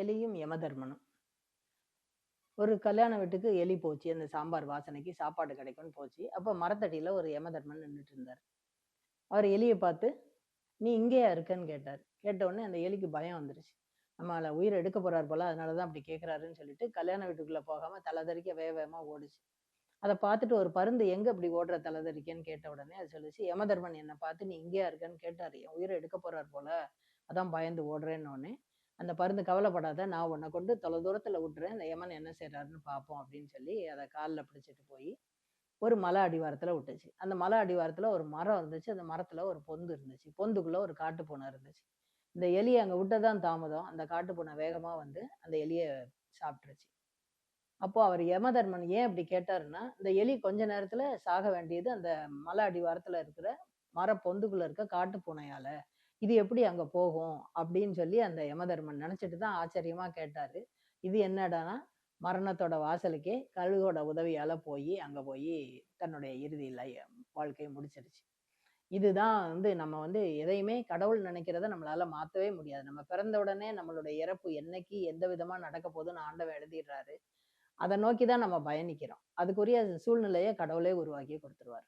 எலியும் யமதர்மனும். ஒரு கல்யாண வீட்டுக்கு எலி போச்சு அந்த சாம்பார் வாசனைக்கு சாப்பாடு கிடைக்கும்னு போச்சு. அப்போ மரத்தடியில் ஒரு யமதர்மன் நின்றுட்டு இருந்தார். அவர் எலியை பார்த்து நீ இங்கேயா இருக்கன்னு கேட்டார். கேட்ட உடனே அந்த எலிக்கு பயம் வந்துருச்சு. நம்மளை உயிரை எடுக்க போறார் போல அதனால தான் அப்படி கேட்குறாருன்னு சொல்லிட்டு கல்யாண வீட்டுக்குள்ளே போகாமல் தலைதறிக்க வேக வேகமாக ஓடுச்சு. அதை பார்த்துட்டு ஒரு பருந்து எங்கே இப்படி ஓடுற தலைதறிக்கன்னு கேட்ட உடனே அது சொல்லிச்சு யமதர்மன் என்னை பார்த்து நீ இங்கேயா இருக்கன்னு கேட்டார். என் உயிரை எடுக்க போறார் போல அதான் பயந்து ஓடுறேன்னு உடனே அந்த பருந்து கவலைப்படாத நான் உன்னை கொண்டு தொலை தூரத்தில் விட்டுறேன். இந்த யமன் என்ன செய்கிறாருன்னு பார்ப்போம் அப்படின்னு சொல்லி அதை காலில் பிடிச்சிட்டு போய் ஒரு மலை அடிவாரத்தில் விட்டுச்சு. அந்த மலை அடிவாரத்தில் ஒரு மரம் இருந்துச்சு. அந்த மரத்தில் ஒரு பொந்து இருந்துச்சு. பொந்துக்குள்ளே ஒரு காட்டு பூனை இருந்துச்சு. இந்த எலியை அங்கே விட்டதான் தாமதம். அந்த காட்டு பூனை வேகமாக வந்து அந்த எலியை சாப்பிட்டுருச்சு. அப்போ அவர் யமதர்மன் ஏன் அப்படி கேட்டாருன்னா இந்த எலி கொஞ்ச நேரத்தில் சாக வேண்டியது அந்த மலை அடிவாரத்தில் இருக்கிற மர பொந்துக்குள்ளே இருக்க காட்டு பூனையால. இது எப்படி அங்கே போகும்? அப்படின்னு சொல்லி அந்த யமதர்மன் நினச்சிட்டு தான் ஆச்சரியமாக கேட்டார். இது என்னடானா மரணத்தோட வாசலுக்கே கழுகோட உதவியால் போய் அங்கே போய் தன்னுடைய இறுதியில் வாழ்க்கையை முடிச்சிருச்சு. இதுதான் வந்து நம்ம வந்து எதையுமே கடவுள் நினைக்கிறத நம்மளால மாற்றவே முடியாது. நம்ம பிறந்த உடனே நம்மளுடைய இறப்பு என்னைக்கு எந்த விதமாக நடக்க போதுன்னு ஆண்டவை எழுதிடுறாரு. அதை நோக்கி தான் நம்ம பயணிக்கிறோம். அதுக்குரிய சூழ்நிலையை கடவுளே உருவாக்கி கொடுத்துருவார்.